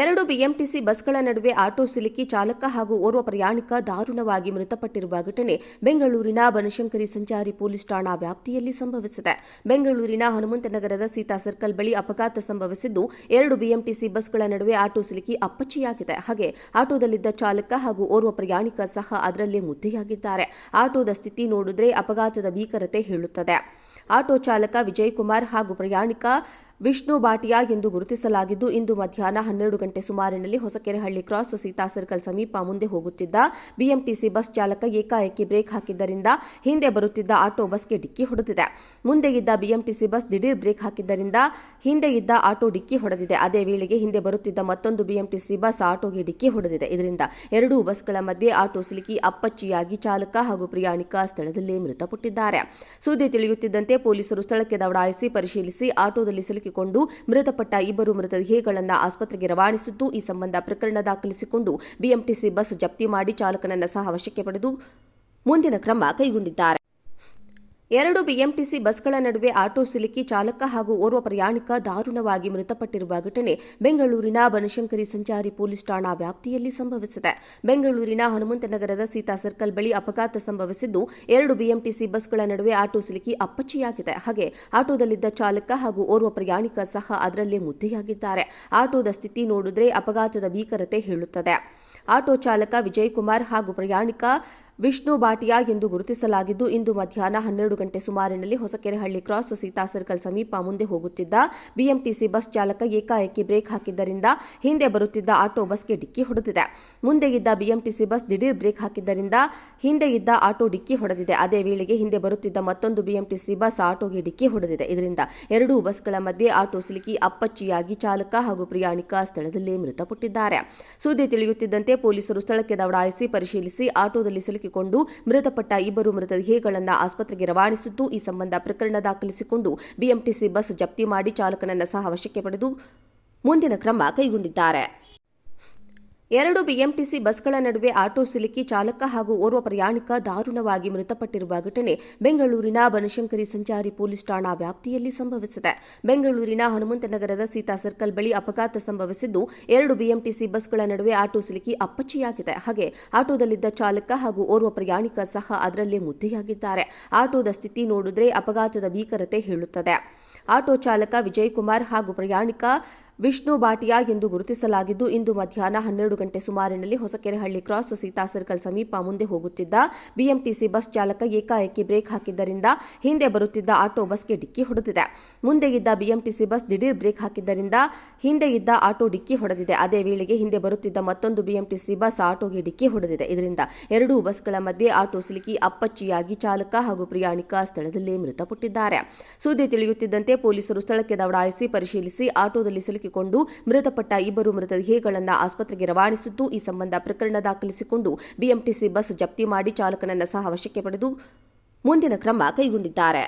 ಎರಡು ಬಿಎಂಟಿಸಿ ಬಸ್ಗಳ ನಡುವೆ ಆಟೋ ಸಿಲುಕಿ ಚಾಲಕ ಹಾಗೂ ಓರ್ವ ಪ್ರಯಾಣಿಕ ದಾರುಣವಾಗಿ ಮೃತಪಟ್ಟಿರುವ ಘಟನೆ ಬೆಂಗಳೂರಿನ ಬನಶಂಕರಿ ಸಂಚಾರಿ ಪೊಲೀಸ್ ಠಾಣಾ ವ್ಯಾಪ್ತಿಯಲ್ಲಿ ಸಂಭವಿಸಿದೆ. ಬೆಂಗಳೂರಿನ ಹನುಮಂತನಗರದ ಸೀತಾ ಸರ್ಕಲ್ ಬಳಿ ಅಪಘಾತ ಸಂಭವಿಸಿದ್ದು, ಎರಡು ಬಿಎಂಟಿಸಿ ಬಸ್ಗಳ ನಡುವೆ ಆಟೋ ಸಿಲುಕಿ ಅಪ್ಪಚ್ಚಿಯಾಗಿದೆ. ಹಾಗೆ ಆಟೋದಲ್ಲಿದ್ದ ಚಾಲಕ ಹಾಗೂ ಓರ್ವ ಪ್ರಯಾಣಿಕ ಸಹ ಅದರಲ್ಲೇ ಮುದ್ದೆಯಾಗಿದ್ದಾರೆ. ಆಟೋದ ಸ್ಥಿತಿ ನೋಡಿದ್ರೆ ಅಪಘಾತದ ಭೀಕರತೆ ಹೇಳುತ್ತದೆ. ಆಟೋ ಚಾಲಕ ವಿಜಯ್ ಕುಮಾರ್ ಹಾಗೂ ಪ್ರಯಾಣಿಕ ವಿಷ್ಣು ಬಾಟಿಯಾ ಎಂದು ಗುರುತಿಸಲಾಗಿದ್ದು, ಇಂದು ಮಧ್ಯಾಹ್ನ ಹನ್ನೆರಡು ಗಂಟೆ ಸುಮಾರಿನಲ್ಲಿ ಹೊಸಕೆರೆಹಳ್ಳಿ ಕ್ರಾಸ್ ಸೀತಾ ಸರ್ಕಲ್ ಸಮೀಪ ಮುಂದೆ ಹೋಗುತ್ತಿದ್ದ ಬಿಎಂಟಿಸಿ ಬಸ್ ಚಾಲಕ ಏಕಾಏಕಿ ಬ್ರೇಕ್ ಹಾಕಿದ್ದರಿಂದ ಹಿಂದೆ ಬರುತ್ತಿದ್ದ ಆಟೋ ಬಸ್ಗೆ ಡಿಕ್ಕಿ ಹೊಡೆದಿದೆ. ಮುಂದೆ ಇದ್ದ ಬಿಎಂಟಿಸಿ ಬಸ್ ದಿಢೀರ್ ಬ್ರೇಕ್ ಹಾಕಿದ್ದರಿಂದ ಹಿಂದೆ ಇದ್ದ ಆಟೋ ಡಿಕ್ಕಿ ಹೊಡೆದಿದೆ. ಅದೇ ವೇಳೆಗೆ ಹಿಂದೆ ಬರುತ್ತಿದ್ದ ಮತ್ತೊಂದು ಬಿಎಂಟಿಸಿ ಬಸ್ ಆಟೋಗೆ ಡಿಕ್ಕಿ ಹೊಡೆದಿದೆ. ಇದರಿಂದ ಎರಡೂ ಬಸ್ಗಳ ಮಧ್ಯೆ ಆಟೋ ಸಿಲುಕಿ ಅಪ್ಪಚ್ಚಿಯಾಗಿ ಚಾಲಕ ಹಾಗೂ ಪ್ರಯಾಣಿಕ ಸ್ಥಳದಲ್ಲೇ ಮೃತಪಟ್ಟಿದ್ದಾರೆ. ಸುದ್ದಿ ತಿಳಿಯುತ್ತಿದ್ದಂತೆ ಪೊಲೀಸರು ಸ್ಥಳಕ್ಕೆ ದೌಡಾಯಿಸಿ ಪರಿಶೀಲಿಸಿ ಆಟೋದಲ್ಲಿ ಸಿಲುಕಿಕೊಂಡು ಮೃತಪಟ್ಟ ಇಬ್ಬರು ಮೃತದೇಹಗಳನ್ನು ಆಸ್ಪತ್ರೆಗೆ ರವಾನಿಸಿದ್ದು, ಈ ಸಂಬಂಧ ಪ್ರಕರಣ ದಾಖಲಿಸಿಕೊಂಡು ಬಿಎಂಟಿಸಿ ಬಸ್ ಜಪ್ತಿ ಮಾಡಿ ಚಾಲಕನನ್ನು ಸಹ ವಶಕ್ಕೆ ಪಡೆದು ಮುಂದಿನ ಕ್ರಮ ಕೈಗೊಂಡಿದ್ದಾರೆ. ಎರಡು ಬಿಎಂಟಿಸಿ ಬಸ್ಗಳ ನಡುವೆ ಆಟೋ ಸಿಲುಕಿ ಚಾಲಕ ಹಾಗೂ ಓರ್ವ ಪ್ರಯಾಣಿಕ ದಾರುಣವಾಗಿ ಮೃತಪಟ್ಟಿರುವ ಘಟನೆ ಬೆಂಗಳೂರಿನ ಬನಶಂಕರಿ ಸಂಚಾರಿ ಪೊಲೀಸ್ ಠಾಣಾ ವ್ಯಾಪ್ತಿಯಲ್ಲಿ ಸಂಭವಿಸಿದೆ. ಬೆಂಗಳೂರಿನ ಹನುಮಂತನಗರದ ಸೀತಾ ಸರ್ಕಲ್ ಬಳಿ ಅಪಘಾತ ಸಂಭವಿಸಿದ್ದು, ಎರಡು ಬಿಎಂಟಿಸಿ ಬಸ್ಗಳ ನಡುವೆ ಆಟೋ ಸಿಲುಕಿ ಅಪ್ಪಚ್ಚಿಯಾಗಿದೆ. ಹಾಗೆ ಆಟೋದಲ್ಲಿದ್ದ ಚಾಲಕ ಹಾಗೂ ಓರ್ವ ಪ್ರಯಾಣಿಕ ಸಹ ಅದರಲ್ಲೇ ಮುದ್ದೆಯಾಗಿದ್ದಾರೆ. ಆಟೋದ ಸ್ಥಿತಿ ನೋಡಿದ್ರೆ ಅಪಘಾತದ ಭೀಕರತೆ ಹೇಳುತ್ತದೆ. ಆಟೋ ಚಾಲಕ ವಿಜಯ್ ಕುಮಾರ್ ಹಾಗೂ ಪ್ರಯಾಣಿಕ ವಿಷ್ಣು ಬಾಟಿಯಾ ಎಂದು ಗುರುತಿಸಲಾಗಿದ್ದು, ಇಂದು ಮಧ್ಯಾಹ್ನ ಹನ್ನೆರಡು ಗಂಟೆ ಸುಮಾರಿನಲ್ಲಿ ಹೊಸಕೆರೆಹಳ್ಳಿ ಕ್ರಾಸ್ ಸೀತಾ ಸರ್ಕಲ್ ಸಮೀಪ ಮುಂದೆ ಹೋಗುತ್ತಿದ್ದ ಬಿಎಂಟಿಸಿ ಬಸ್ ಚಾಲಕ ಏಕಾಏಕಿ ಬ್ರೇಕ್ ಹಾಕಿದ್ದರಿಂದ ಹಿಂದೆ ಬರುತ್ತಿದ್ದ ಆಟೋ ಬಸ್ಗೆ ಡಿಕ್ಕಿ ಹೊಡೆದಿದೆ. ಮುಂದೆ ಇದ್ದ ಬಿಎಂಟಿಸಿ ಬಸ್ ದಿಢೀರ್ ಬ್ರೇಕ್ ಹಾಕಿದ್ದರಿಂದ ಹಿಂದೆ ಇದ್ದ ಆಟೋ ಡಿಕ್ಕಿ ಹೊಡೆದಿದೆ. ಅದೇ ವೇಳೆಗೆ ಹಿಂದೆ ಬರುತ್ತಿದ್ದ ಮತ್ತೊಂದು ಬಿಎಂಟಿಸಿ ಬಸ್ ಆಟೋಗೆ ಡಿಕ್ಕಿ ಹೊಡೆದಿದೆ. ಇದರಿಂದ ಎರಡೂ ಬಸ್ಗಳ ಮಧ್ಯೆ ಆಟೋ ಸಿಲುಕಿ ಅಪ್ಪಚ್ಚಿಯಾಗಿ ಚಾಲಕ ಹಾಗೂ ಪ್ರಯಾಣಿಕ ಸ್ಥಳದಲ್ಲೇ ಮೃತಪಟ್ಟಿದ್ದಾರೆ. ಸುದ್ದಿ ತಿಳಿಯುತ್ತಿದ್ದಂತೆ ಪೊಲೀಸರು ಸ್ಥಳಕ್ಕೆ ದೌಡಾಯಿಸಿ ಪರಿಶೀಲಿಸಿ ಆಟೋದಲ್ಲಿ ಸಿಲುಕಿಕೊಂಡು ಮೃತಪಟ್ಟ ಇಬ್ಬರು ಮೃತದೇಹಗಳನ್ನು ಆಸ್ಪತ್ರೆಗೆ ರವಾನಿಸಿದ್ದು, ಈ ಸಂಬಂಧ ಪ್ರಕರಣ ದಾಖಲಿಸಿಕೊಂಡು ಬಿಎಂಟಿಸಿ ಬಸ್ ಜಪ್ತಿ ಮಾಡಿ ಚಾಲಕನನ್ನು ಸಹ ವಶಕ್ಕೆ ಪಡೆದು ಮುಂದಿನ ಕ್ರಮ ಕೈಗೊಂಡಿದ್ದಾರೆ. ಎರಡು ಬಿಎಂಟಿಸಿ ಬಸ್ಗಳ ನಡುವೆ ಆಟೋ ಸಿಲುಕಿ ಚಾಲಕ ಹಾಗೂ ಓರ್ವ ಪ್ರಯಾಣಿಕ ದಾರುಣವಾಗಿ ಮೃತಪಟ್ಟಿರುವ ಘಟನೆ ಬೆಂಗಳೂರಿನ ಬನಶಂಕರಿ ಸಂಚಾರಿ ಪೊಲೀಸ್ ಠಾಣಾ ವ್ಯಾಪ್ತಿಯಲ್ಲಿ ಸಂಭವಿಸಿದೆ. ಬೆಂಗಳೂರಿನ ಹನುಮಂತನಗರದ ಸೀತಾ ಸರ್ಕಲ್ ಬಳಿ ಅಪಘಾತ ಸಂಭವಿಸಿದ್ದು, ಎರಡು ಬಿಎಂಟಿಸಿ ಬಸ್ಗಳ ನಡುವೆ ಆಟೋ ಸಿಲುಕಿ ಅಪ್ಪಚ್ಚಿಯಾಗಿದೆ. ಹಾಗೆ ಆಟೋದಲ್ಲಿದ್ದ ಚಾಲಕ ಹಾಗೂ ಓರ್ವ ಪ್ರಯಾಣಿಕ ಸಹ ಅದರಲ್ಲೇ ಮುದ್ದೆಯಾಗಿದ್ದಾರೆ. ಆಟೋದ ಸ್ಥಿತಿ ನೋಡಿದ್ರೆ ಅಪಘಾತದ ಭೀಕರತೆ ಹೇಳುತ್ತದೆ. ಆಟೋ ಚಾಲಕ ವಿಜಯ್ ಕುಮಾರ್ ಹಾಗೂ ಪ್ರಯಾಣಿಕ ವಿಷ್ಣು ಬಾಟಿಯಾ ಎಂದು ಗುರುತಿಸಲಾಗಿದ್ದು, ಇಂದು ಮಧ್ಯಾಹ್ನ ಹನ್ನೆರಡು ಗಂಟೆ ಸುಮಾರಿನಲ್ಲಿ ಹೊಸಕೆರೆಹಳ್ಳಿ ಕ್ರಾಸ್ ಸೀತಾ ಸರ್ಕಲ್ ಸಮೀಪ ಮುಂದೆ ಹೋಗುತ್ತಿದ್ದ ಬಿಎಂಟಿಸಿ ಬಸ್ ಚಾಲಕ ಏಕಾಏಕಿ ಬ್ರೇಕ್ ಹಾಕಿದ್ದರಿಂದ ಹಿಂದೆ ಬರುತ್ತಿದ್ದ ಆಟೋ ಬಸ್ಗೆ ಡಿಕ್ಕಿ ಹೊಡೆದಿದೆ. ಮುಂದೆ ಇದ್ದ ಬಿಎಂಟಿಸಿ ಬಸ್ ದಿಢೀರ್ ಬ್ರೇಕ್ ಹಾಕಿದ್ದರಿಂದ ಹಿಂದೆ ಇದ್ದ ಆಟೋ ಡಿಕ್ಕಿ ಹೊಡೆದಿದೆ. ಅದೇ ವೇಳೆಗೆ ಹಿಂದೆ ಬರುತ್ತಿದ್ದ ಮತ್ತೊಂದು ಬಿಎಂಟಿಸಿ ಬಸ್ ಆಟೋಗೆ ಡಿಕ್ಕಿ ಹೊಡೆದಿದೆ. ಇದರಿಂದ ಎರಡೂ ಬಸ್ಗಳ ಮಧ್ಯೆ ಆಟೋ ಸಿಲುಕಿ ಅಪ್ಪಚ್ಚಿಯಾಗಿ ಚಾಲಕ ಹಾಗೂ ಪ್ರಯಾಣಿಕ ಸ್ಥಳದಲ್ಲೇ ಮೃತಪಟ್ಟಿದ್ದಾರೆ. ಸುದ್ದಿ ತಿಳಿಯುತ್ತಿದ್ದಂತೆ ಪೊಲೀಸರು ಸ್ಥಳಕ್ಕೆ ದೌಡಾಯಿಸಿ ಪರಿಶೀಲಿಸಿ ಆಟೋದಲ್ಲಿ ಸಿಲುಕಿಕೊಂಡು ಮೃತಪಟ್ಟ ಇಬ್ಬರು ಮೃತದೇಹಗಳನ್ನು ಆಸ್ಪತ್ರೆಗೆ ರವಾನಿಸಿದ್ದು, ಈ ಸಂಬಂಧ ಪ್ರಕರಣ ದಾಖಲಿಸಿಕೊಂಡು ಬಿಎಂಟಿಸಿ ಬಸ್ ಜಪ್ತಿ ಮಾಡಿ ಚಾಲಕನನ್ನು ಸಹ ವಶಕ್ಕೆ ಪಡೆದು ಮುಂದಿನ ಕ್ರಮ ಕೈಗೊಂಡಿದ್ದಾರೆ.